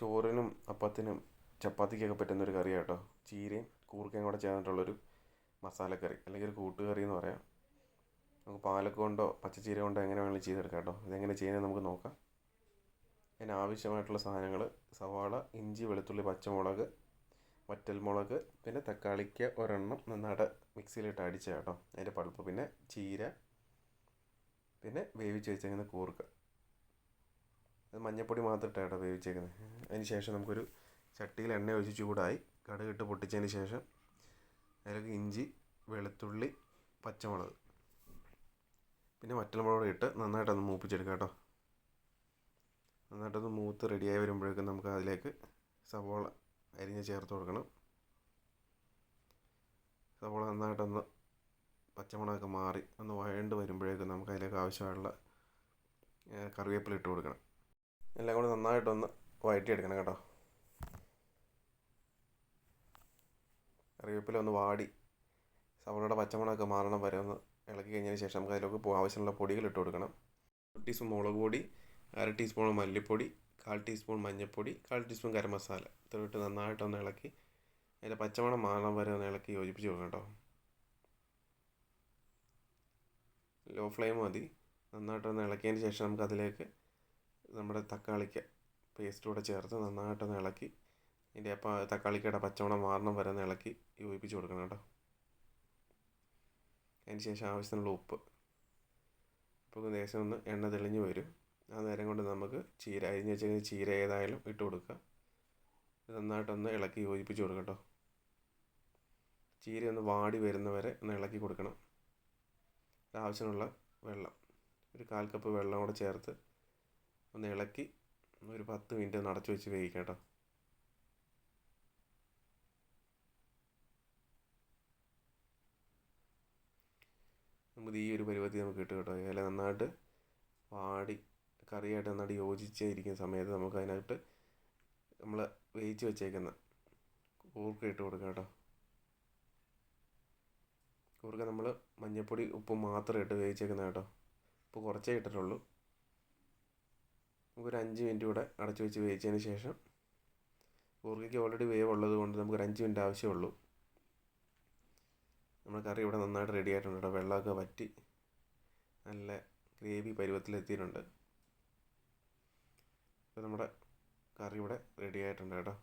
ചോറിനും അപ്പത്തിനും ചപ്പാത്തിക്കൊക്കെ പറ്റുന്ന ഒരു കറിയാണ് കേട്ടോ ചീരയും കൂർക്കയും കൂടെ ചേർന്നിട്ടുള്ളൊരു മസാലക്കറി അല്ലെങ്കിൽ ഒരു കൂട്ടുകറി എന്ന് പറയാം. നമുക്ക് പാലക്ക് കൊണ്ടോ പച്ചച്ചീര കൊണ്ടോ എങ്ങനെ വേണമെങ്കിലും ചെയ്തെടുക്കാം കേട്ടോ ഇതെങ്ങനെ ചെയ്യുന്നത് നമുക്ക് നോക്കാം. അതിന് ആവശ്യമായിട്ടുള്ള സാധനങ്ങൾ സവാള ഇഞ്ചി വെളുത്തുള്ളി പച്ചമുളക് വറ്റൽമുളക് പിന്നെ തക്കാളിക്ക് ഒരെണ്ണം നന്നായിട്ട് മിക്സിയിലിട്ട് അടിച്ച കേട്ടോ അതിന്റെ പൾപ്പ് പിന്നെ ചീര പിന്നെ വേവിച്ച് വെച്ചിരിക്കുന്ന കൂർക്ക. അത് മഞ്ഞൾപ്പൊടി മാത്രം ഇട്ടാണ് വേവിച്ചേക്കുന്നത്. അതിന് ശേഷം നമുക്കൊരു ചട്ടിയിൽ എണ്ണ ഒഴിച്ച് ചൂടായി കടുകിട്ട് പൊട്ടിച്ചതിന് ശേഷം അതിലേക്ക് ഇഞ്ചി വെളുത്തുള്ളി പച്ചമുളക്. പിന്നെ വറ്റൽമുളക് ഇട്ട് നന്നായിട്ടൊന്ന് മൂപ്പിച്ചെടുക്കാം കേട്ടോ. നന്നായിട്ടൊന്ന് മൂത്ത് റെഡിയായി വരുമ്പോഴേക്കും നമുക്ക് അതിലേക്ക് സവോള അരിഞ്ഞ് ചേർത്ത് കൊടുക്കണം. സവോള നന്നായിട്ടൊന്ന് പച്ചമുളകൊക്കെ മാറി ഒന്ന് വഴണ്ട് വരുമ്പോഴേക്കും നമുക്ക് അതിലേക്ക് ആവശ്യമായുള്ള കറിവേപ്പില ഇട്ട് കൊടുക്കണം. എല്ലാം കൂടി നന്നായിട്ടൊന്ന് വഴറ്റിയെടുക്കണം കേട്ടോ. കറിവേപ്പില ഒന്ന് വാടി സവോളയുടെ പച്ചമുളകൊക്കെ മാറണം വരെ ഒന്ന് ഇളക്കി കഴിഞ്ഞതിന് ശേഷം നമുക്ക് അതിലേക്ക് ആവശ്യമുള്ള പൊടികൾ ഇട്ട് കൊടുക്കണം. ഒരു ടീസ്പൂൺ മുളക് പൊടി അര ടീസ്പൂൺ മല്ലിപ്പൊടി കാൽ ടീസ്പൂൺ മഞ്ഞൾപ്പൊടി കാൽ ടീസ്പൂൺ ഗരം മസാല. ഇത്ര ഇട്ട് നന്നായിട്ടൊന്ന് ഇളക്കി അതിന്റെ പച്ചമണം മാറണം വരെ ഒന്ന് ഇളക്കി യോജിപ്പിച്ച് കൊടുക്കണം കേട്ടോ. ലോ ഫ്ലെയിം മതി. നന്നായിട്ടൊന്ന് ഇളക്കിയതിന് ശേഷം നമുക്ക് അതിലേക്ക് നമ്മുടെ തക്കാളിക്ക് പേസ്റ്റ് കൂടെ ചേർത്ത് നന്നായിട്ടൊന്ന് ഇളക്കി. ഇതിന്റെ അപ്പം തക്കാളിക്കയുടെ പച്ചമണം മാറണം വരെ ഒന്ന് ഇളക്കി യോജിപ്പിച്ച് കൊടുക്കണം കേട്ടോ. അതിന് ശേഷം ആവശ്യത്തിനുള്ള ഉപ്പ്. അപ്പോൾ ദേശം ഒന്ന് എണ്ണ തെളിഞ്ഞു വരും. ആ നേരം കൊണ്ട് നമുക്ക് ചീര അരിഞ്ഞ് വെച്ചിരിക്കുന്ന ചീര ഏതായാലും ഇട്ട് കൊടുക്കുക നന്നായിട്ടൊന്ന് ഇളക്കി യോജിപ്പിച്ച് കൊടുക്കാം കേട്ടോ. ചീര ഒന്ന് വാടി വരുന്നവരെ ഒന്ന് ഇളക്കി കൊടുക്കണം. ആവശ്യമുള്ള വെള്ളം. ഒരു കാൽ കപ്പ് വെള്ളം കൂടെ ചേർത്ത് ഒന്ന് ഇളക്കി ഒരു പത്ത് മിനിറ്റ് ഒന്ന് വെച്ച് വേവിക്കാം കേട്ടോ. നമുക്ക് ഈ ഒരു പരിപാടി നമുക്ക് കിട്ടും കേട്ടോ. ഇല നന്നായിട്ട് വാടി കറിയായിട്ട് നന്നായിട്ട് യോജിച്ചിരിക്കുന്ന സമയത്ത് നമുക്ക് അതിനകത്ത് നമ്മൾ വേവിച്ച് വെച്ചേക്കുന്ന കൂർക്ക ഇട്ട് കൊടുക്കാം കേട്ടോ. കൂർക്ക നമ്മൾ മഞ്ഞൾപ്പൊടി ഉപ്പ് മാത്രം ഇട്ട് വേവിച്ചേക്കുന്ന കേട്ടോ. ഉപ്പ് കുറച്ചേ ഇട്ടിട്ടുള്ളൂ. നമുക്കൊരു അഞ്ച് മിനിറ്റ് കൂടെ അടച്ചു വെച്ച് വേവിച്ചതിന് ശേഷം കൂർക്കയ്ക്ക് ഓൾറെഡി വേവ് ഉള്ളത് കൊണ്ട് നമുക്കൊരു അഞ്ച് മിനിറ്റ് ആവശ്യമുള്ളൂ. നമ്മുടെ കറി ഇവിടെ നന്നായിട്ട് റെഡി ആയിട്ടുണ്ട് വെള്ളമൊക്കെ വറ്റി നല്ല ഗ്രേവി പരുവത്തിലെത്തിയിട്ടുണ്ട്. അപ്പോൾ നമ്മുടെ കറി ഇവിടെ റെഡി ആയിട്ടുണ്ട് കേട്ടോ.